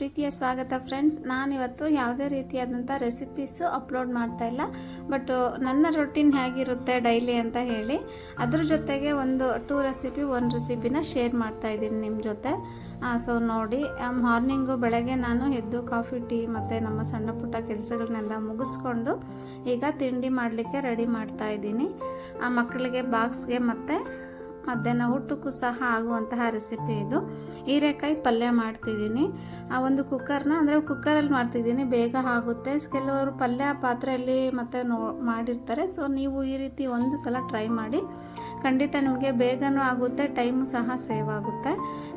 ಪ್ರೀತಿಯ ಸ್ವಾಗತ ಫ್ರೆಂಡ್ಸ್ ನಾನಿವತ್ತು ಯಾವುದೇ ರೀತಿಯಾದಂಥ ರೆಸಿಪೀಸು ಅಪ್ಲೋಡ್ ಮಾಡ್ತಾ ಇಲ್ಲ. ಬಟ್ ನನ್ನ ರೊಟೀನ್ ಹೇಗಿರುತ್ತೆ ಡೈಲಿ ಅಂತ ಹೇಳಿ, ಅದ್ರ ಜೊತೆಗೆ ಒಂದು ಟೂ ರೆಸಿಪಿ ಒಂದು ರೆಸಿಪಿನ ಶೇರ್ ಮಾಡ್ತಾ ಇದ್ದೀನಿ ನಿಮ್ಮ ಜೊತೆ. ಸೊ ನೋಡಿ ಮಾರ್ನಿಂಗು ಬೆಳಗ್ಗೆ ನಾನು ಎದ್ದು ಕಾಫಿ ಟೀ ಮತ್ತು ನಮ್ಮ ಸಣ್ಣ ಪುಟ್ಟ ಕೆಲಸಗಳನ್ನೆಲ್ಲ ಮುಗಿಸ್ಕೊಂಡು ಈಗ ತಿಂಡಿ ಮಾಡಲಿಕ್ಕೆ ರೆಡಿ ಮಾಡ್ತಾ ಇದ್ದೀನಿ. ಆ, ಮಕ್ಕಳಿಗೆ ಬಾಕ್ಸ್ಗೆ ಮತ್ತು ಮಧ್ಯಾಹ್ನ ಊಟಕ್ಕೂ ಸಹ ಆಗುವಂತಹ ರೆಸಿಪಿ ಇದು. ಹೀರೆಕಾಯಿ ಪಲ್ಯ ಮಾಡ್ತಿದ್ದೀನಿ. ಆ ಒಂದು ಕುಕ್ಕರ್ನ ಅಂದರೆ ಕುಕ್ಕರಲ್ಲಿ ಮಾಡ್ತಿದ್ದೀನಿ. ಬೇಗ ಆಗುತ್ತೆ. ಕೆಲವರು ಪಲ್ಯ ಪಾತ್ರೆಯಲ್ಲಿ ಮತ್ತೆ ನೋ ಮಾಡಿರ್ತಾರೆ. ಸೊ ನೀವು ಈ ರೀತಿ ಒಂದು ಸಲ ಟ್ರೈ ಮಾಡಿ. ಖಂಡಿತ ನಿಮಗೆ ಬೇಗನೂ ಆಗುತ್ತೆ, ಟೈಮು ಸಹ ಸೇವ್ ಆಗುತ್ತೆ.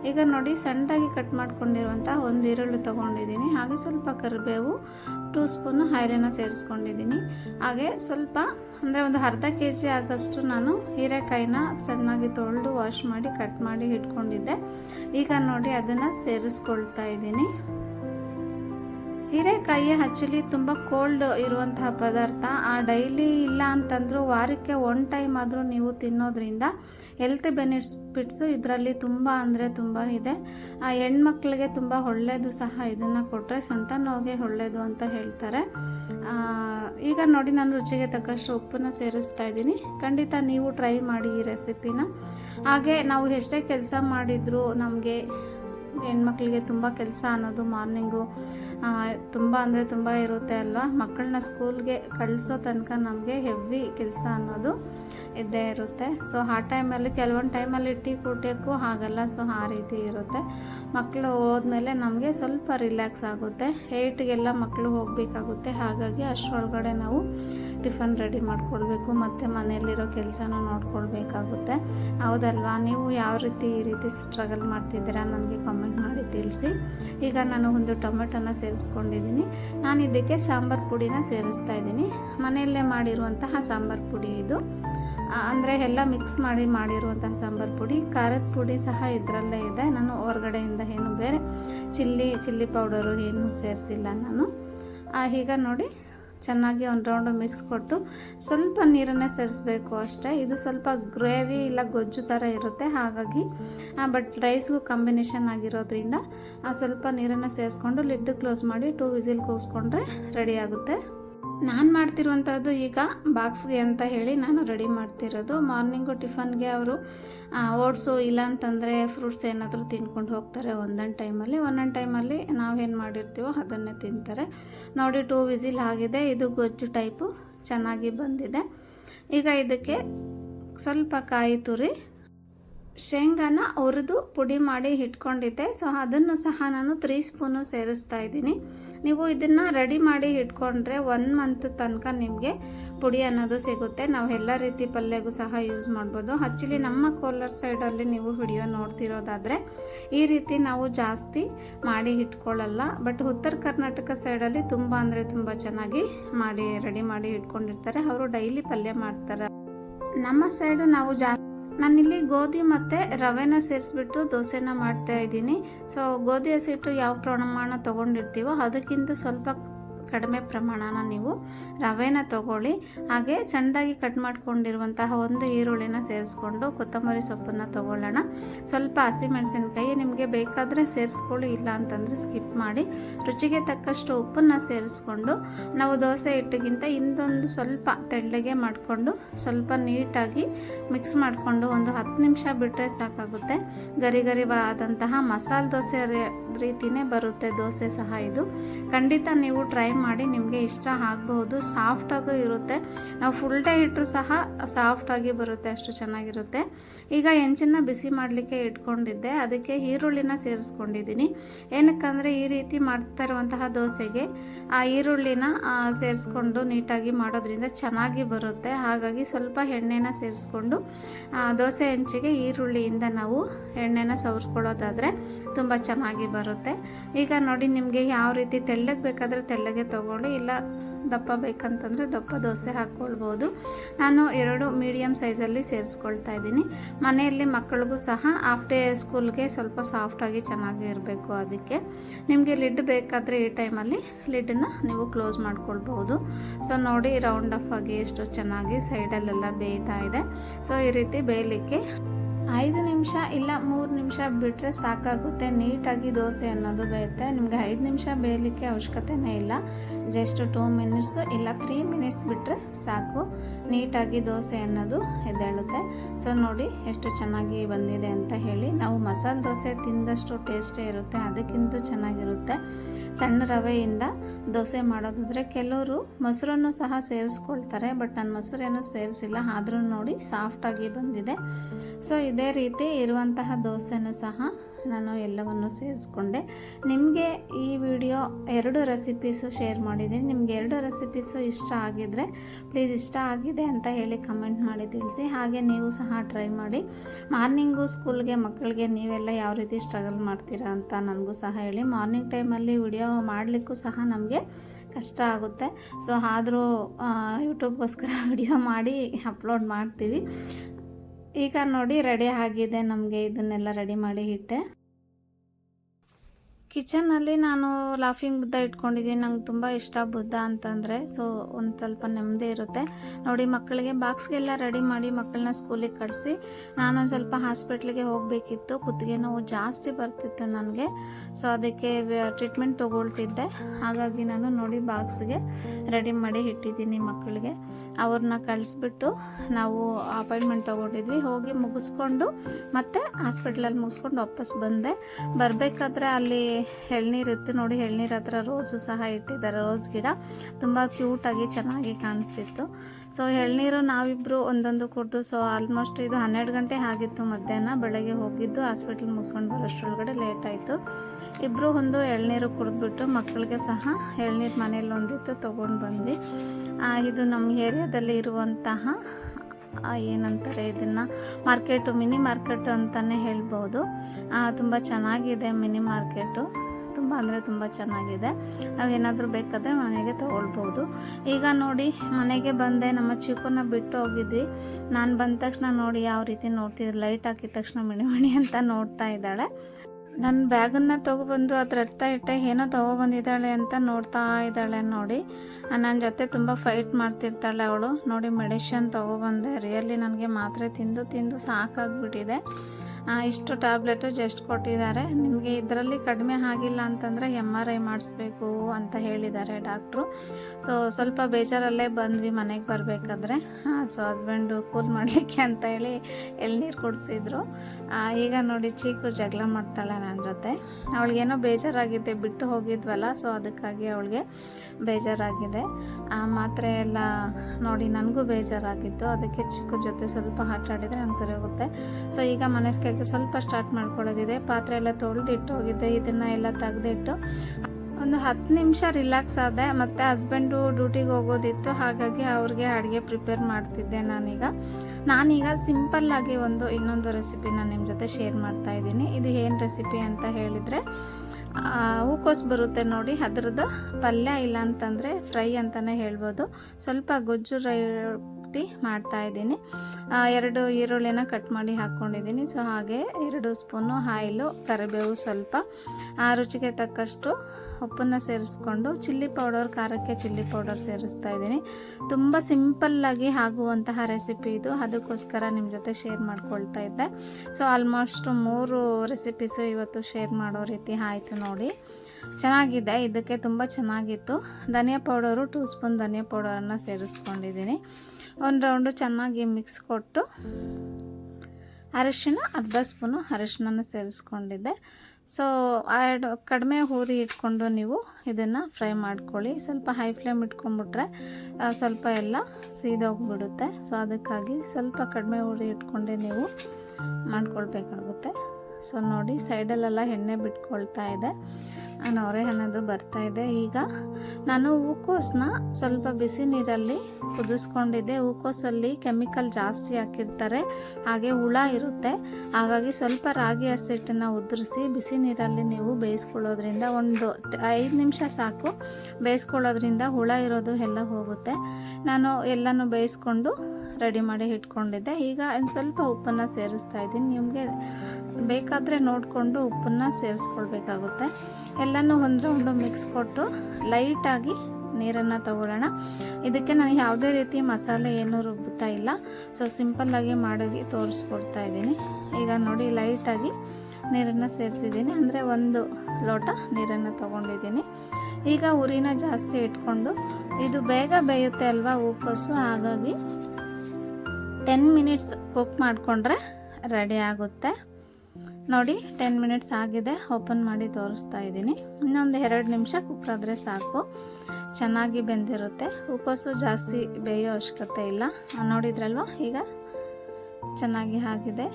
ಈಗ ನೋಡಿ, ಸಣ್ಣದಾಗಿ ಕಟ್ ಮಾಡ್ಕೊಂಡಿರುವಂಥ ಒಂದು ಈರುಳ್ಳಿ ತೊಗೊಂಡಿದ್ದೀನಿ. ಹಾಗೆ ಸ್ವಲ್ಪ ಕರಿಬೇವು, ಟೂ ಸ್ಪೂನು ಹೈಲೆನ ಸೇರಿಸ್ಕೊಂಡಿದ್ದೀನಿ. ಹಾಗೆ ಸ್ವಲ್ಪ, ಅಂದರೆ ಒಂದು ಅರ್ಧ ಕೆ ಜಿ ಆಗೋಷ್ಟು ನಾನು ಹೀರೆಕಾಯಿನ ಚೆನ್ನಾಗಿ ತೊಳೆದು ವಾಶ್ ಮಾಡಿ ಕಟ್ ಮಾಡಿ ಇಟ್ಕೊಂಡಿದ್ದೆ. ಈಗ ನೋಡಿ, ಅದನ್ನು ಸೇರಿಸ್ಕೊಳ್ತಾ ಇದ್ದೀನಿ. ಹೀರೆಕಾಯಿ ಆ್ಯಕ್ಚುಲಿ ತುಂಬ ಕೋಲ್ಡ್ ಇರುವಂತಹ ಪದಾರ್ಥ. ಆ ಡೈಲಿ ಇಲ್ಲ ಅಂತಂದರೂ ವಾರಕ್ಕೆ ಒನ್ ಟೈಮ್ ಆದರೂ ನೀವು ತಿನ್ನೋದ್ರಿಂದ ಹೆಲ್ತ್ ಬೆನಿಫಿಟ್ಸು ಇದರಲ್ಲಿ ತುಂಬ ಅಂದರೆ ತುಂಬ ಇದೆ. ಆ ಹೆಣ್ಮಕ್ಳಿಗೆ ತುಂಬ ಒಳ್ಳೆಯದು ಸಹ ಇದನ್ನು ಕೊಟ್ಟರೆ ಸೊಂಟ ನೋವಿಗೆ ಒಳ್ಳೆಯದು ಅಂತ ಹೇಳ್ತಾರೆ. ಈಗ ನೋಡಿ ನಾನು ರುಚಿಗೆ ತಕ್ಕಷ್ಟು ಉಪ್ಪನ್ನು ಸೇರಿಸ್ತಾ ಇದ್ದೀನಿ. ಖಂಡಿತ ನೀವು ಟ್ರೈ ಮಾಡಿ ಈ ರೆಸಿಪಿನ ಹಾಗೆ ನಾವು ಎಷ್ಟೇ ಕೆಲಸ ಮಾಡಿದರೂ ನಮಗೆ ಹೆಣ್ಮಕ್ಳಿಗೆ ತುಂಬ ಕೆಲಸ ಅನ್ನೋದು ಮಾರ್ನಿಂಗು ತುಂಬ ಅಂದರೆ ತುಂಬ ಇರುತ್ತೆ ಅಲ್ವಾ? ಮಕ್ಕಳನ್ನ ಸ್ಕೂಲ್ಗೆ ಕಳಿಸೋ ತನಕ ನಮಗೆ ಹೆವಿ ಕೆಲಸ ಅನ್ನೋದು ಇದ್ದೇ ಇರುತ್ತೆ. ಸೊ ಆ ಟೈಮಲ್ಲಿ ಕೆಲವೊಂದು ಟೈಮಲ್ಲಿ ಟೀ ಕುಡಿಯೋಕ್ಕೂ ಆಗಲ್ಲ ಸೊ ಆ ರೀತಿ ಇರುತ್ತೆ. ಮಕ್ಕಳು ಹೋದ್ಮೇಲೆ ನಮಗೆ ಸ್ವಲ್ಪ ರಿಲ್ಯಾಕ್ಸ್ ಆಗುತ್ತೆ. ಏಯ್ಟ್ಗೆಲ್ಲ ಮಕ್ಕಳು ಹೋಗಬೇಕಾಗುತ್ತೆ. ಹಾಗಾಗಿ ಅಷ್ಟರೊಳಗಡೆ ನಾವು ಟಿಫನ್ ರೆಡಿ ಮಾಡ್ಕೊಳ್ಬೇಕು. ಮತ್ತು ಮನೆಯಲ್ಲಿರೋ ಕೆಲಸನೂ ನೋಡ್ಕೊಳ್ಬೇಕಾಗುತ್ತೆ. ಹೌದಲ್ವಾ? ನೀವು ಯಾವ ರೀತಿ ಈ ರೀತಿ ಸ್ಟ್ರಗಲ್ ಮಾಡ್ತಿದ್ದೀರಾ ನನಗೆ ಕಾಮೆಂಟ್ ಮಾಡಿ ತಿಳಿಸಿ. ಈಗ ನಾನು ಒಂದು ಟೊಮೆಟೊನ ಸೇರಿಸ್ಕೊಂಡಿದ್ದೀನಿ. ನಾನು ಇದಕ್ಕೆ ಸಾಂಬಾರು ಪುಡಿನ ಸೇರಿಸ್ತಾ ಇದ್ದೀನಿ. ಮನೆಯಲ್ಲೇ ಮಾಡಿರುವಂತಹ ಸಾಂಬಾರು ಪುಡಿ ಇದು. ಅಂದರೆ ಎಲ್ಲ ಮಿಕ್ಸ್ ಮಾಡಿ ಮಾಡಿರುವಂತಹ ಸಾಂಬಾರು ಪುಡಿ, ಖಾರದ ಪುಡಿ ಸಹ ಇದರಲ್ಲೇ ಇದೆ. ನಾನು ಹೊರಗಡೆಯಿಂದ ಏನು ಬೇರೆ ಚಿಲ್ಲಿ ಚಿಲ್ಲಿ ಪೌಡರು ಏನು ಸೇರಿಸಿಲ್ಲ ನಾನು. ಈಗ ನೋಡಿ, ಚೆನ್ನಾಗಿ ಒಂದು ರೌಂಡು ಮಿಕ್ಸ್ ಕೊಟ್ಟು ಸ್ವಲ್ಪ ನೀರನ್ನೇ ಸೇರಿಸ್ಬೇಕು ಅಷ್ಟೇ. ಇದು ಸ್ವಲ್ಪ ಗ್ರೇವಿ ಇಲ್ಲ ಗೊಜ್ಜು ಥರ ಇರುತ್ತೆ, ಹಾಗಾಗಿ ಬಟ್ ರೈಸ್ಗೂ ಕಾಂಬಿನೇಷನ್ ಆಗಿರೋದ್ರಿಂದ ಸ್ವಲ್ಪ ನೀರನ್ನು ಸೇರಿಸ್ಕೊಂಡು ಲಿಡ್ ಕ್ಲೋಸ್ ಮಾಡಿ ಟೂ ವಿಸಿಲ್ ಕೂಗಿಸ್ಕೊಂಡ್ರೆ ರೆಡಿ ಆಗುತ್ತೆ. ನಾನು ಮಾಡ್ತಿರುವಂಥದ್ದು ಈಗ ಬಾಕ್ಸ್ಗೆ ಅಂತ ಹೇಳಿ ನಾನು ರೆಡಿ ಮಾಡ್ತಿರೋದು. ಮಾರ್ನಿಂಗು ಟಿಫನ್ಗೆ ಅವರು ಓಟ್ಸು ಇಲ್ಲ ಅಂತಂದರೆ ಫ್ರೂಟ್ಸ್ ಏನಾದರೂ ತಿನ್ಕೊಂಡು ಹೋಗ್ತಾರೆ ಒಂದೊಂದು ಟೈಮಲ್ಲಿ. ಒಂದೊಂದು ಟೈಮಲ್ಲಿ ನಾವೇನು ಮಾಡಿರ್ತೀವೋ ಅದನ್ನೇ ತಿಂತಾರೆ. ನೋಡಿ, ಟೂ ವಿಸಿಲ್ ಆಗಿದೆ. ಇದು ಗೊಜ್ಜು ಟೈಪು. ಚೆನ್ನಾಗಿ ಬಂದಿದೆ. ಈಗ ಇದಕ್ಕೆ ಸ್ವಲ್ಪ ಕಾಯಿ ತುರಿ, ಶೇಂಗಾನ ಹುರಿದು ಪುಡಿ ಮಾಡಿ ಇಟ್ಕೊಂಡಿದ್ದೆ ಸೊ ಅದನ್ನು ಸಹ ನಾನು ತ್ರೀ ಸ್ಪೂನು ಸೇರಿಸ್ತಾ ಇದ್ದೀನಿ. ನೀವು ಇದನ್ನು ರೆಡಿ ಮಾಡಿ ಇಟ್ಕೊಂಡ್ರೆ ಒನ್ ಮಂತ್ ತನಕ ನಿಮಗೆ ಪುಡಿ ಅನ್ನೋದು ಸಿಗುತ್ತೆ. ನಾವು ಎಲ್ಲ ರೀತಿ ಪಲ್ಯಗೂ ಸಹ ಯೂಸ್ ಮಾಡ್ಬೋದು. ಆ್ಯಕ್ಚುಲಿ ನಮ್ಮ ಕೋಲಾರ ಸೈಡಲ್ಲಿ ನೀವು ವಿಡಿಯೋ ನೋಡ್ತಿರೋದಾದರೆ ಈ ರೀತಿ ನಾವು ಜಾಸ್ತಿ ಮಾಡಿ ಇಟ್ಕೊಳ್ಳಲ್ಲ. ಬಟ್ ಉತ್ತರ ಕರ್ನಾಟಕ ಸೈಡಲ್ಲಿ ತುಂಬ ಅಂದರೆ ತುಂಬ ಚೆನ್ನಾಗಿ ಮಾಡಿ ರೆಡಿ ಮಾಡಿ ಇಟ್ಕೊಂಡಿರ್ತಾರೆ. ಅವರು ಡೈಲಿ ಪಲ್ಯ ಮಾಡ್ತಾರೆ. ನಮ್ಮ ಸೈಡು ನಾವು ಜಾಸ್ತಿ ನಾನಿಲ್ಲಿ ಗೋಧಿ ಮತ್ತು ರವೆನ ಸೇರಿಸ್ಬಿಟ್ಟು ದೋಸೆನ ಮಾಡ್ತಾ ಇದ್ದೀನಿ. ಸೊ ಗೋಧಿ ಹಸಿಟ್ಟು ಯಾವ ಪ್ರಮಾಣ ತೊಗೊಂಡಿರ್ತೀವೋ ಅದಕ್ಕಿಂತ ಸ್ವಲ್ಪ ಕಡಿಮೆ ಪ್ರಮಾಣನ ನೀವು ರವೆನ ತಗೊಳ್ಳಿ. ಹಾಗೆ ಸಣ್ಣದಾಗಿ ಕಟ್ ಮಾಡ್ಕೊಂಡಿರುವಂತಹ ಒಂದು ಈರುಳ್ಳಿನ ಸೇರಿಸ್ಕೊಂಡು ಕೊತ್ತಂಬರಿ ಸೊಪ್ಪನ್ನು ತಗೊಳ್ಳೋಣ. ಸ್ವಲ್ಪ ಹಸಿಮೆಣಸಿನ್ಕಾಯಿ ನಿಮಗೆ ಬೇಕಾದರೆ ಸೇರಿಸ್ಕೊಳ್ಳಿ, ಇಲ್ಲ ಅಂತಂದರೆ ಸ್ಕಿಪ್ ಮಾಡಿ. ರುಚಿಗೆ ತಕ್ಕಷ್ಟು ಉಪ್ಪನ್ನು ಸೇರಿಸ್ಕೊಂಡು ನಾವು ದೋಸೆ ಹಿಟ್ಟಿಗಿಂತ ಇಂದೊಂದು ಸ್ವಲ್ಪ ತೆಳ್ಳಗೆ ಮಾಡಿಕೊಂಡು ಸ್ವಲ್ಪ ನೀಟಾಗಿ ಮಿಕ್ಸ್ ಮಾಡಿಕೊಂಡು ಒಂದು ಹತ್ತು ನಿಮಿಷ ಬಿಟ್ಟರೆ ಸಾಕಾಗುತ್ತೆ. ಗರಿ ಗರಿವಾದಂತಹ ಮಸಾಲೆ ದೋಸೆ ರೇ- ರೀತಿನೇ ಬರುತ್ತೆ ದೋಸೆ ಸಹ ಇದು. ಖಂಡಿತ ನೀವು ಟ್ರೈ ಮಾಡಿ ನಿಮಗೆ ಇಷ್ಟ ಆಗಬಹುದು ಸಾಫ್ಟಾಗೂ ಇರುತ್ತೆ. ನಾವು ಫುಲ್ ಡೇ ಇಟ್ಟರು ಸಹ ಸಾಫ್ಟಾಗಿ ಬರುತ್ತೆ, ಅಷ್ಟು ಚೆನ್ನಾಗಿರುತ್ತೆ. ಈಗ ಹೆಂಚನ್ನು ಬಿಸಿ ಮಾಡಲಿಕ್ಕೆ ಇಟ್ಕೊಂಡಿದ್ದೆ, ಅದಕ್ಕೆ ಈರುಳ್ಳಿನ ಸೇರಿಸ್ಕೊಂಡಿದ್ದೀನಿ. ಏನಕ್ಕಂದರೆ ಈ ರೀತಿ ಮಾಡ್ತಾ ಇರುವಂತಹ ದೋಸೆಗೆ, ಆ ಈರುಳ್ಳಿನ ಸೇರಿಸ್ಕೊಂಡು ನೀಟಾಗಿ ಮಾಡೋದ್ರಿಂದ ಚೆನ್ನಾಗಿ ಬರುತ್ತೆ. ಹಾಗಾಗಿ ಸ್ವಲ್ಪ ಎಣ್ಣೆನ ಸೇರಿಸ್ಕೊಂಡು ದೋಸೆ ಹೆಂಚಿಗೆ ಈರುಳ್ಳಿಯಿಂದ ನಾವು ಎಣ್ಣೆನ ಸವರ್ಸ್ಕೊಳ್ಳೋದಾದರೆ ತುಂಬ ಚೆನ್ನಾಗಿ ಬರುತ್ತೆ. ಈಗ ನೋಡಿ ನಿಮಗೆ ಯಾವ ರೀತಿ ತೆಳ್ಳಗೆ ಬೇಕಾದರೆ ತೆಳ್ಳಗೆ ತೊಗೊಳ್ಳಿ. ಇಲ್ಲ, ದಪ್ಪ ಬೇಕಂತಂದರೆ ದಪ್ಪ ದೋಸೆ ಹಾಕ್ಕೊಳ್ಬೋದು. ನಾನು ಎರಡು ಮೀಡಿಯಮ್ ಸೈಜಲ್ಲಿ ಸೇರಿಸ್ಕೊಳ್ತಾ ಇದ್ದೀನಿ. ಮನೆಯಲ್ಲಿ ಮಕ್ಕಳಿಗೂ ಸಹ ಹಾಫ್ ಡೇ ಸ್ಕೂಲ್ಗೆ ಸ್ವಲ್ಪ ಸಾಫ್ಟಾಗಿ ಚೆನ್ನಾಗಿ ಇರಬೇಕು ಅದಕ್ಕೆ. ನಿಮಗೆ ಲಿಡ್ ಬೇಕಾದರೆ ಈ ಟೈಮಲ್ಲಿ ಲಿಡ್ಡನ್ನ ನೀವು ಕ್ಲೋಸ್ ಮಾಡ್ಕೊಳ್ಬೋದು. ಸೊ ನೋಡಿ ರೌಂಡ್ ಆಫ್ ಆಗಿ ಎಷ್ಟು ಚೆನ್ನಾಗಿ ಸೈಡಲ್ಲೆಲ್ಲ ಬೇಯ್ತಾ ಇದೆ. ಸೊ ಈ ರೀತಿ ಬೇಯಲಿಕ್ಕೆ ಐದು ನಿಮಿಷ ಇಲ್ಲ, ಮೂರು ನಿಮಿಷ ಬಿಟ್ಟರೆ ಸಾಕಾಗುತ್ತೆ. ನೀಟಾಗಿ ದೋಸೆ ಅನ್ನೋದು ಬೇಯುತ್ತೆ. ನಿಮಗೆ ಐದು ನಿಮಿಷ ಬೇಯಲಿಕ್ಕೆ ಅವಶ್ಯಕತೆನೇ ಇಲ್ಲ. ಜಸ್ಟ್ ಟೂ ಮಿನಿಟ್ಸು ಇಲ್ಲ ತ್ರೀ ಮಿನಿಟ್ಸ್ ಬಿಟ್ಟರೆ ಸಾಕು. ನೀಟಾಗಿ ದೋಸೆ ಅನ್ನೋದು ಎದ್ದೇಳುತ್ತೆ. ಸೊ ನೋಡಿ ಎಷ್ಟು ಚೆನ್ನಾಗಿ ಬಂದಿದೆ ಅಂತ ಹೇಳಿ. ನಾವು ಮಸಾಲೆ ದೋಸೆ ತಿಂದಷ್ಟು ಟೇಸ್ಟೇ ಇರುತ್ತೆ, ಅದಕ್ಕಿಂತ ಚೆನ್ನಾಗಿರುತ್ತೆ. ಸಣ್ಣ ರವೆಯಿಂದ ದೋಸೆ ಮಾಡೋದಾದರೆ ಕೆಲವರು ಮೊಸರನ್ನು ಸಹ ಸೇರಿಸ್ಕೊಳ್ತಾರೆ, ಬಟ್ ನಾನು ಮೊಸರೇನು ಸೇರಿಸಿಲ್ಲ. ಆದರೂ ನೋಡಿ ಸಾಫ್ಟಾಗಿ ಬಂದಿದೆ. ಸೊ ಇದೇ ರೀತಿ ಇರುವಂತಹ ದೋಸೆನೂ ಸಹ ನಾನು ಎಲ್ಲವನ್ನು ಸೇರಿಸ್ಕೊಂಡೆ. ನಿಮಗೆ ಈ ವಿಡಿಯೋ ಎರಡು ರೆಸಿಪೀಸು ಶೇರ್ ಮಾಡಿದ್ದೀನಿ. ನಿಮ್ಗೆ ಎರಡು ರೆಸಿಪೀಸು ಇಷ್ಟ ಆಗಿದ್ದರೆ ಪ್ಲೀಸ್ ಇಷ್ಟ ಆಗಿದೆ ಅಂತ ಹೇಳಿ ಕಮೆಂಟ್ ಮಾಡಿ ತಿಳಿಸಿ. ಹಾಗೆ ನೀವು ಸಹ ಟ್ರೈ ಮಾಡಿ. ಮಾರ್ನಿಂಗು ಸ್ಕೂಲ್ಗೆ ಮಕ್ಕಳಿಗೆ ನೀವೆಲ್ಲ ಯಾವ ರೀತಿ ಸ್ಟ್ರಗಲ್ ಮಾಡ್ತೀರಾ ಅಂತ ನನಗೂ ಸಹ ಹೇಳಿ. ಮಾರ್ನಿಂಗ್ ಟೈಮಲ್ಲಿ ವಿಡಿಯೋ ಮಾಡಲಿಕ್ಕೂ ಸಹ ನಮಗೆ ಕಷ್ಟ ಆಗುತ್ತೆ. ಸೊ ಆದರೂ ಯೂಟ್ಯೂಬ್ಗೋಸ್ಕರ ವಿಡಿಯೋ ಮಾಡಿ ಅಪ್ಲೋಡ್ ಮಾಡ್ತೀವಿ. ಈಗ ನೋಡಿ ರೆಡಿ ಆಗಿದೆ. ನಮಗೆ ಇದನ್ನೆಲ್ಲ ರೆಡಿ ಮಾಡಿ ಇಟ್ಟೆ ಕಿಚನಲ್ಲಿ ನಾನು ಲಾಫಿಂಗ್ ಬುದ್ಧ ಇಟ್ಕೊಂಡಿದ್ದೀನಿ. ನಂಗೆ ತುಂಬ ಇಷ್ಟ ಬುದ್ಧ ಅಂತಂದರೆ ಸೊ ಒಂದು ಸ್ವಲ್ಪ ನೆಮ್ಮದಿ ಇರುತ್ತೆ. ನೋಡಿ, ಮಕ್ಕಳಿಗೆ ಬಾಕ್ಸ್ಗೆಲ್ಲ ರೆಡಿ ಮಾಡಿ ಮಕ್ಕಳನ್ನ ಸ್ಕೂಲಿಗೆ ಕಳಿಸಿ ನಾನೊಂದು ಸ್ವಲ್ಪ ಹಾಸ್ಪಿಟ್ಲಿಗೆ ಹೋಗಬೇಕಿತ್ತು. ಕುತ್ತಿಗೆ ನೋವು ಜಾಸ್ತಿ ಬರ್ತಿತ್ತು ನನಗೆ. ಸೊ ಅದಕ್ಕೆ ಟ್ರೀಟ್ಮೆಂಟ್ ತೊಗೊಳ್ತಿದ್ದೆ. ಹಾಗಾಗಿ ನಾನು ನೋಡಿ ಬಾಕ್ಸ್ಗೆ ರೆಡಿ ಮಾಡಿ ಇಟ್ಟಿದ್ದೀನಿ ಮಕ್ಕಳಿಗೆ. ಅವ್ರನ್ನ ಕಳಿಸ್ಬಿಟ್ಟು ನಾವು ಅಪಾಯಿಂಟ್ಮೆಂಟ್ ತೊಗೊಂಡಿದ್ವಿ. ಹೋಗಿ ಮುಗಿಸ್ಕೊಂಡು ಮತ್ತೆ ಹಾಸ್ಪಿಟ್ಲಲ್ಲಿ ಮುಗಿಸ್ಕೊಂಡು ವಾಪಸ್ ಬಂದೆ. ಬರಬೇಕಾದ್ರೆ ಅಲ್ಲಿ ಎಳ್ನೀರು ಇತ್ತು ನೋಡಿ, ಎಳ್ನೀರು ಹತ್ರ ರೋಸು ಸಹ ಇಟ್ಟಿದ್ದಾರೆ. ರೋಸ್ ಗಿಡ ತುಂಬ ಕ್ಯೂಟಾಗಿ ಚೆನ್ನಾಗಿ ಕಾಣಿಸ್ತಿತ್ತು ಸೊ ಎಳ್ನೀರು ನಾವಿಬ್ಬರು ಒಂದೊಂದು ಕುಡಿದು ಸೊ ಆಲ್ಮೋಸ್ಟ್ ಇದು ಹನ್ನೆರಡು ಗಂಟೆ ಆಗಿತ್ತು ಮಧ್ಯಾಹ್ನ. ಬೆಳಗ್ಗೆ ಹೋಗಿದ್ದು, ಹಾಸ್ಪಿಟ್ಲ್ ಮುಗಿಸ್ಕೊಂಡು ಬರೋಷ್ಟರೊಳಗಡೆ ಲೇಟ್ ಆಯಿತು. ಇಬ್ಬರು ಒಂದು ಎಳ್ನೀರು ಕುಡಿದ್ಬಿಟ್ಟು ಮಕ್ಕಳಿಗೆ ಸಹ ಎಳ್ನೀರು ಮನೇಲಿ ಒಂದಿತ್ತು ತೊಗೊಂಡು ಬಂದ್ವಿ. ಇದು ನಮ್ಮ ಏರಿಯಾದಲ್ಲಿ ಇರುವಂತಹ ಏನಂತಾರೆ ಇದನ್ನು, ಮಾರ್ಕೆಟು, ಮಿನಿ ಮಾರ್ಕೆಟು ಅಂತಲೇ ಹೇಳ್ಬೋದು. ತುಂಬ ಚೆನ್ನಾಗಿದೆ ಮಿನಿ ಮಾರ್ಕೆಟು. ತುಂಬ ಅಂದರೆ ತುಂಬ ಚೆನ್ನಾಗಿದೆ. ನಾವೇನಾದರೂ ಬೇಕಾದರೆ ಮನೆಗೆ ತೊಗೊಳ್ಬೋದು. ಈಗ ನೋಡಿ, ಮನೆಗೆ ಬಂದೆ, ನಮ್ಮ ಚಿಕ್ಕನ್ನ ಬಿಟ್ಟು ಹೋಗಿದ್ವಿ. ನಾನು ಬಂದ ತಕ್ಷಣ ನೋಡಿ ಯಾವ ರೀತಿ ನೋಡ್ತಿದ್ರು ಲೈಟ್ ಹಾಕಿದ ತಕ್ಷಣ ಮಿಣಿ ಮಿಣಿ ಅಂತ ನೋಡ್ತಾ ಇದ್ದಾಳೆ. ನನ್ನ ಬ್ಯಾಗನ್ನು ತೊಗೊಬಂದು ಅದ್ರ ಅರ್ಥ ಇಟ್ಟ, ಏನೋ ತೊಗೊಬಂದಿದ್ದಾಳೆ ಅಂತ ನೋಡ್ತಾ ಇದ್ದಾಳೆ ನೋಡಿ. ನನ್ನ ಜೊತೆ ತುಂಬ ಫೈಟ್ ಮಾಡ್ತಿರ್ತಾಳೆ ಅವಳು. ನೋಡಿ ಮೆಡಿಷನ್ ತೊಗೊಬಂದೆ. ರಿಯಲಿ ನನಗೆ ಮಾತ್ರೆ ತಿಂದು ತಿಂದು ಸಾಕಾಗ್ಬಿಟ್ಟಿದೆ. ಇಷ್ಟು ಟ್ಯಾಬ್ಲೆಟು ಜಸ್ಟ್ ಕೊಟ್ಟಿದ್ದಾರೆ. ನಿಮಗೆ ಇದರಲ್ಲಿ ಕಡಿಮೆ ಆಗಿಲ್ಲ ಅಂತಂದರೆ ಎಂ ಆರ್ ಐ ಮಾಡಿಸ್ಬೇಕು ಅಂತ ಹೇಳಿದ್ದಾರೆ ಡಾಕ್ಟ್ರು. ಸೊ ಸ್ವಲ್ಪ ಬೇಜಾರಲ್ಲೇ ಬಂದ್ವಿ ಮನೆಗೆ ಬರಬೇಕಾದ್ರೆ. ಸೊ ಹಸ್ಬೆಂಡು ಕೂಲ್ ಮಾಡಲಿಕ್ಕೆ ಅಂತ ಹೇಳಿ ಎಳ್ನೀರು ಕುಡಿಸಿದ್ರು. ಈಗ ನೋಡಿ ಚೀಕು ಜಗಳ ಮಾಡ್ತಾಳೆ ನನ್ನ ಜೊತೆ. ಅವಳಿಗೇನೋ ಬೇಜಾರಾಗಿದೆ, ಬಿಟ್ಟು ಹೋಗಿದ್ವಲ್ಲ ಸೊ ಅದಕ್ಕಾಗಿ ಅವಳಿಗೆ ಬೇಜಾರಾಗಿದೆ. ಆ, ಮಾತ್ರೆ ಎಲ್ಲ ನೋಡಿ, ನನಗೂ ಬೇಜಾರಾಗಿತ್ತು. ಅದಕ್ಕೆ ಚಿಕ್ಕ ಜೊತೆ ಸ್ವಲ್ಪ ಆಟ ಆಡಿದರೆ ನಂಗೆ ಸರಿ ಹೋಗುತ್ತೆ. ಸೊ ಈಗ ಮನೆ ಕೆಲಸ ಸ್ವಲ್ಪ ಸ್ಟಾರ್ಟ್ ಮಾಡ್ಕೊಳ್ಳೋದಿದೆ. ಪಾತ್ರೆ ಎಲ್ಲ ತೊಳೆದಿಟ್ಟು ಹೋಗಿದ್ದೆ ಇದನ್ನು ಎಲ್ಲ ತೆಗೆದಿಟ್ಟು ಒಂದು ಹತ್ತು ನಿಮಿಷ ರಿಲ್ಯಾಕ್ಸ್ ಆದೆ. ಮತ್ತು ಹಸ್ಬೆಂಡು ಡ್ಯೂಟಿಗೆ ಹೋಗೋದಿತ್ತು. ಹಾಗಾಗಿ ಅವ್ರಿಗೆ ಅಡುಗೆ ಪ್ರಿಪೇರ್ ಮಾಡ್ತಿದ್ದೆ ನಾನೀಗ. ನಾನೀಗ ಸಿಂಪಲ್ಲಾಗಿ ಒಂದು ಇನ್ನೊಂದು ರೆಸಿಪಿನ ನಿಮ್ಮ ಜೊತೆ ಶೇರ್ ಮಾಡ್ತಾ ಇದ್ದೀನಿ. ಇದು ಏನು ರೆಸಿಪಿ ಅಂತ ಹೇಳಿದರೆ ಹೂಕೋಸು ಬರುತ್ತೆ ನೋಡಿ. ಅದ್ರದ್ದು ಪಲ್ಯ ಇಲ್ಲ ಅಂತಂದರೆ ಫ್ರೈ ಅಂತಲೇ ಹೇಳ್ಬೋದು. ಸ್ವಲ್ಪ ಗೊಜ್ಜು ರೀತಿ ಮಾಡ್ತಾ ಇದ್ದೀನಿ. ಎರಡು ಈರುಳ್ಳಿನ ಕಟ್ ಮಾಡಿ ಹಾಕ್ಕೊಂಡಿದ್ದೀನಿ ಸೊ ಹಾಗೆ ಎರಡು ಸ್ಪೂನು ಆಯಿಲು ಕರಿಬೇವು ಸ್ವಲ್ಪ. ಆ, ರುಚಿಗೆ ತಕ್ಕಷ್ಟು ಉಪ್ಪನ್ನು ಸೇರಿಸ್ಕೊಂಡು ಚಿಲ್ಲಿ ಪೌಡರ್ ಖಾರಕ್ಕೆ ಚಿಲ್ಲಿ ಪೌಡರ್ ಸೇರಿಸ್ತಾ ಇದ್ದೀನಿ. ತುಂಬ ಸಿಂಪಲ್ಲಾಗಿ ಆಗುವಂತಹ ರೆಸಿಪಿ ಇದು. ಅದಕ್ಕೋಸ್ಕರ ನಿಮ್ಮ ಜೊತೆ ಶೇರ್ ಮಾಡ್ಕೊಳ್ತಾ ಇದ್ದೆ. ಸೊ ಆಲ್ಮೋಸ್ಟ್ ಮೂರು ರೆಸಿಪೀಸು ಇವತ್ತು ಶೇರ್ ಮಾಡೋ ರೀತಿ ಆಯಿತು ನೋಡಿ. ಚೆನ್ನಾಗಿದೆ. ಇದಕ್ಕೆ ತುಂಬ ಚೆನ್ನಾಗಿತ್ತು. ಧನಿಯಾ ಪೌಡರು ಟೂ ಸ್ಪೂನ್ ಧನಿಯಾ ಪೌಡರನ್ನು ಸೇರಿಸ್ಕೊಂಡಿದ್ದೀನಿ. ಒಂದು ರೌಂಡು ಚೆನ್ನಾಗಿ ಮಿಕ್ಸ್ ಕೊಟ್ಟು ಅರಶಿನ, ಅರ್ಧ ಸ್ಪೂನು ಅರಶಿನ ಸೇರಿಸ್ಕೊಂಡಿದ್ದೆ ಸೊ ಆ್ಯಡ್ ಕಡಿಮೆ ಹುರಿ ಇಟ್ಕೊಂಡು ನೀವು ಇದನ್ನು ಫ್ರೈ ಮಾಡ್ಕೊಳ್ಳಿ. ಸ್ವಲ್ಪ ಹೈ ಫ್ಲೇಮ್ ಇಟ್ಕೊಂಡ್ಬಿಟ್ರೆ ಸ್ವಲ್ಪ ಎಲ್ಲ ಸೀದೋಗ್ಬಿಡುತ್ತೆ. ಸೊ ಅದಕ್ಕಾಗಿ ಸ್ವಲ್ಪ ಕಡಿಮೆ ಹುರಿ ಇಟ್ಕೊಂಡೆ ನೀವು ಮಾಡ್ಕೊಳ್ಬೇಕಾಗುತ್ತೆ. ಸೊ ನೋಡಿ, ಸೈಡಲ್ಲೆಲ್ಲ ಎಣ್ಣೆ ಬಿಟ್ಕೊಳ್ತಾ ಇದೆ. ನಾನು ನೊರೆ ಅನ್ನೋದು ಬರ್ತಾ ಇದೆ. ಈಗ ನಾನು ಹೂಕೋಸನ್ನ ಸ್ವಲ್ಪ ಬಿಸಿ ನೀರಲ್ಲಿ ಕುದಿಸ್ಕೊಂಡಿದ್ದೆ. ಹೂಕೋಸಲ್ಲಿ ಕೆಮಿಕಲ್ ಜಾಸ್ತಿ ಹಾಕಿರ್ತಾರೆ. ಹಾಗೆ ಹುಳ ಇರುತ್ತೆ. ಹಾಗಾಗಿ ಸ್ವಲ್ಪ ರಾಗಿ ಹಸಿಟ್ಟನ್ನು ಉದುರಿಸಿ ಬಿಸಿ ನೀರಲ್ಲಿ ನೀವು ಬೇಯಿಸ್ಕೊಳ್ಳೋದ್ರಿಂದ ಒಂದು ಐದು ನಿಮಿಷ ಸಾಕು. ಬೇಯಿಸ್ಕೊಳ್ಳೋದ್ರಿಂದ ಹುಳ ಇರೋದು ಎಲ್ಲ ಹೋಗುತ್ತೆ. ನಾನು ಎಲ್ಲನೂ ಬೇಯಿಸ್ಕೊಂಡು ರೆಡಿ ಮಾಡಿ ಇಟ್ಕೊಂಡಿದ್ದೆ. ಈಗ ಒಂದು ಸ್ವಲ್ಪ ಉಪ್ಪನ್ನು ಸೇರಿಸ್ತಾ ಇದ್ದೀನಿ. ನಿಮಗೆ ಬೇಕಾದರೆ ನೋಡಿಕೊಂಡು ಉಪ್ಪನ್ನು ಸೇರಿಸ್ಕೊಳ್ಬೇಕಾಗುತ್ತೆ. ಎಲ್ಲನೂ ಒಂದು ರೌಂಡು ಮಿಕ್ಸ್ ಕೊಟ್ಟು ಲೈಟಾಗಿ ನೀರನ್ನು ತಗೊಳ್ಳೋಣ. ಇದಕ್ಕೆ ನಾನು ಯಾವುದೇ ರೀತಿ ಮಸಾಲೆ ಏನೂ ರುಬ್ಬುತ್ತಾ ಇಲ್ಲ. ಸೊ ಸಿಂಪಲ್ಲಾಗಿ ಮಾಡಿ ತೋರಿಸ್ಕೊಡ್ತಾ ಇದ್ದೀನಿ. ಈಗ ನೋಡಿ ಲೈಟಾಗಿ ನೀರನ್ನು ಸೇರಿಸಿದ್ದೀನಿ. ಅಂದರೆ ಒಂದು ಲೋಟ ನೀರನ್ನು ತೊಗೊಂಡಿದ್ದೀನಿ. ಈಗ ಉರಿನ ಜಾಸ್ತಿ ಇಟ್ಕೊಂಡು, ಇದು ಬೇಗ ಬೇಯುತ್ತೆ ಅಲ್ವಾ ಹೂಕೋಸು ಹಾಗಾಗಿ ಟೆನ್ ಮಿನಿಟ್ಸ್ ಕುಕ್ ಮಾಡಿಕೊಂಡ್ರೆ ರೆಡಿ ಆಗುತ್ತೆ. ನೋಡಿ, ಟೆನ್ ಮಿನಿಟ್ಸ್ ಆಗಿದೆ. ಓಪನ್ ಮಾಡಿ ತೋರಿಸ್ತಾ ಇದ್ದೀನಿ. ಇನ್ನೊಂದು ಎರಡು ನಿಮಿಷ ಕುಕ್ ಆದರೆ ಸಾಕು. ಚೆನ್ನಾಗಿ ಬೆಂದಿರುತ್ತೆ. ಹೂಕೋಸು ಜಾಸ್ತಿ ಬೇಯೋ ಅವಶ್ಯಕತೆ ಇಲ್ಲ. ನೋಡಿದ್ರಲ್ವ? ಈಗ ಚೆನ್ನಾಗಿ ಆಗಿದೆ.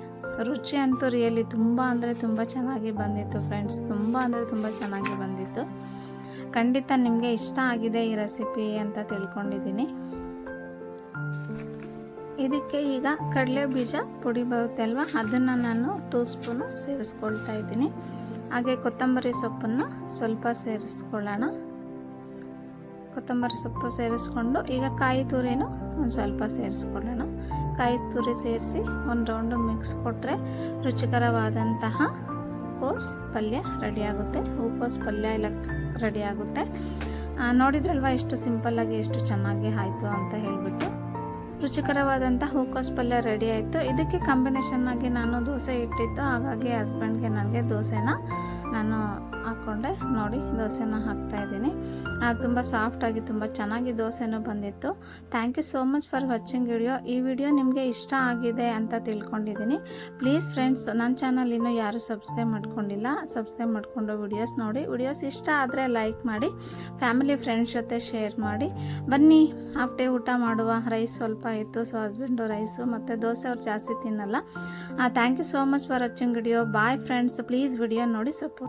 ರುಚಿ ಅಂತೂ ರಿಯಲಿ ತುಂಬ ಅಂದರೆ ತುಂಬ ಚೆನ್ನಾಗಿ ಬಂದಿತ್ತು ಫ್ರೆಂಡ್ಸ್ ತುಂಬ ಅಂದರೆ ತುಂಬ ಚೆನ್ನಾಗಿ ಬಂದಿತ್ತು. ಖಂಡಿತ ನಿಮಗೆ ಇಷ್ಟ ಆಗಿದೆ ಈ ರೆಸಿಪಿ ಅಂತ ತಿಳ್ಕೊಂಡಿದ್ದೀನಿ. ಇದಕ್ಕೆ ಈಗ ಕಡಲೆ ಬೀಜ ಪುಡಿ ಬರುತ್ತೆ ಅಲ್ವಾ? ಅದನ್ನು ನಾನು ಟೂ ಸ್ಪೂನು ಸೇರಿಸ್ಕೊಳ್ತಾ ಇದ್ದೀನಿ. ಹಾಗೆ ಕೊತ್ತಂಬರಿ ಸೊಪ್ಪನ್ನು ಸ್ವಲ್ಪ ಸೇರಿಸ್ಕೊಳ್ಳೋಣ. ಕೊತ್ತಂಬರಿ ಸೊಪ್ಪು ಸೇರಿಸ್ಕೊಂಡು ಈಗ ಕಾಯಿ ತುರಿನೂ ಒಂದು ಸ್ವಲ್ಪ ಸೇರಿಸ್ಕೊಳ್ಳೋಣ. ಕಾಯಿ ತುರಿ ಸೇರಿಸಿ ಒಂದು ರೌಂಡು ಮಿಕ್ಸ್ ಕೊಟ್ಟರೆ ರುಚಿಕರವಾದಂತಹ ಕೋಸ್ ಪಲ್ಯ ರೆಡಿ ಆಗುತ್ತೆ. ಹೂಕೋಸ್ ಪಲ್ಯ ಎಲ್ಲ ರೆಡಿ ಆಗುತ್ತೆ. ಆ, ನೋಡಿದ್ರಲ್ವ ಎಷ್ಟು ಸಿಂಪಲ್ಲಾಗಿ ಎಷ್ಟು ಚೆನ್ನಾಗಿ ಆಯಿತು ಅಂತ ಹೇಳಿಬಿಟ್ಟು? ರುಚಿಕರವಾದಂಥ ಹೂಕೋಸ್ ಪಲ್ಯ ರೆಡಿ ಆಯಿತು. ಇದಕ್ಕೆ ಕಾಂಬಿನೇಷನ್ ಆಗಿ ನಾನು ದೋಸೆ ಇಟ್ಟಿತ್ತು ಹಾಗಾಗಿ ಹಸ್ಬೆಂಡ್ಗೆ ನನಗೆ ದೋಸೆನ ನಾನು ಹಾಕ್ಕೊಂಡೆ ನೋಡಿ, ದೋಸೆನ ಹಾಕ್ತಾ ಇದ್ದೀನಿ. ತುಂಬ ಸಾಫ್ಟಾಗಿ ತುಂಬ ಚೆನ್ನಾಗಿ ದೋಸೆನೂ ಬಂದಿತ್ತು. Thank you so much for watching video ಈ ವಿಡಿಯೋ ನಿಮಗೆ ಇಷ್ಟ ಆಗಿದೆ ಅಂತ ತಿಳ್ಕೊಂಡಿದ್ದೀನಿ. ಪ್ಲೀಸ್ ಫ್ರೆಂಡ್ಸ್ ನನ್ನ ಚಾನಲ್ ಇನ್ನೂ ಯಾರೂ ಸಬ್ಸ್ಕ್ರೈಬ್ ಮಾಡ್ಕೊಂಡಿಲ್ಲ. ಸಬ್ಸ್ಕ್ರೈಬ್ ಮಾಡಿಕೊಂಡು ವಿಡಿಯೋಸ್ ನೋಡಿ. ವಿಡಿಯೋಸ್ ಇಷ್ಟ ಆದರೆ ಲೈಕ್ ಮಾಡಿ. ಫ್ಯಾಮಿಲಿ ಫ್ರೆಂಡ್ಸ್ ಜೊತೆ ಶೇರ್ ಮಾಡಿ. ಬನ್ನಿ ಹಾಫ್ ಡೇ ಊಟ ಮಾಡುವ ರೈಸ್ ಸ್ವಲ್ಪ ಇತ್ತು ಸೊ ಹಸ್ಬೆಂಡು ರೈಸು ಮತ್ತು ದೋಸೆ ಅವ್ರು ಜಾಸ್ತಿ ತಿನ್ನಲ್ಲ. Thank you so much for watching video bye friends please video ನೋಡಿ ಸಪೋರ್ಟ್